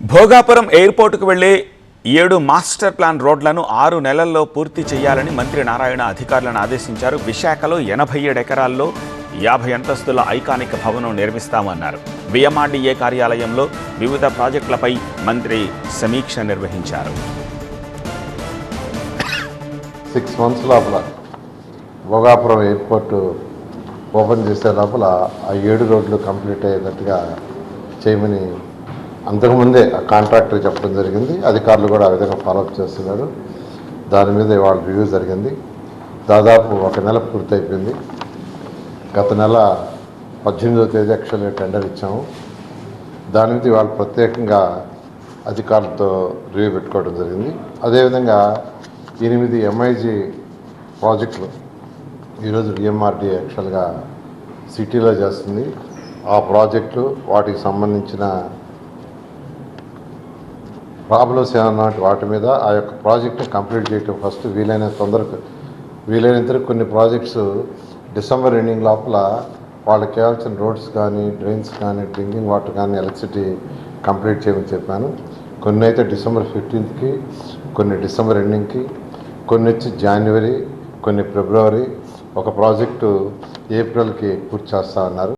భోగాపురం ఎయిర్పోర్టుకు వెళ్ళే ఏడు master plan రోడ్లను ఆరు నెలల్లో పూర్తి చేయాలని మంత్రి నారాయణ అధికారులను ఆదేశించారు. విశాఖలో ఎనభై ఏడు ఎకరాల్లో యాభై అంతస్తుల ఐకానిక్ భవనం నిర్మిస్తామన్నారు. విఎంఆర్డీఏ కార్యాలయంలో వివిధ ప్రాజెక్టులపై మంత్రి సమీక్ష నిర్వహించారు. సిక్స్ మంత్స్ లోపల భోగాపురం ఎయిర్పోర్టు ఓపెన్ చేసే లోపల ఆ ఏడు రోడ్లు కంప్లీట్ అయ్యేటట్టుగా చేయమని అంతకుముందే ఆ కాంట్రాక్టర్ చెప్పడం జరిగింది అధికారులు కూడా ఆ విధంగా ఫాలోఅప్ చేస్తున్నారు. దాని మీద ఇవాళ రివ్యూ జరిగింది. దాదాపు ఒక నెల పూర్తయిపోయింది. గత నెల పద్దెనిమిదో తేదీ యాక్చువల్గా టెండర్ ఇచ్చాము. దాని మీద ఇవాళ ప్రత్యేకంగా అధికారులతో రివ్యూ పెట్టుకోవడం జరిగింది. అదేవిధంగా ఎనిమిది ఎంఐజీ ప్రాజెక్టులు ఈరోజు డిఎంఆర్డి యాక్చువల్గా సిటీలో చేస్తుంది. ఆ ప్రాజెక్టులు వాటికి సంబంధించిన ప్రాబ్లమ్స్ ఏమన్నా వాటి మీద ఆ యొక్క ప్రాజెక్ట్ని కంప్లీట్ చేయటం ఫస్ట్ వీలైన తొందరగా వీలైనంత కొన్ని ప్రాజెక్ట్స్ డిసెంబర్ ఎండింగ్ లోపల వాళ్ళకి కావాల్సిన రోడ్స్ కానీ డ్రైన్స్ కానీ డ్రింకింగ్ వాటర్ కానీ ఎలక్ట్రిసిటీ కంప్లీట్ చేయమని చెప్పాను. కొన్ని అయితే డిసెంబర్ ఫిఫ్టీన్త్కి కొన్ని డిసెంబర్ ఎండింగ్కి కొన్ని వచ్చి జనవరి కొన్ని ఫిబ్రవరి ఒక ప్రాజెక్టు ఏప్రిల్కి పూర్తి చేస్తా అన్నారు.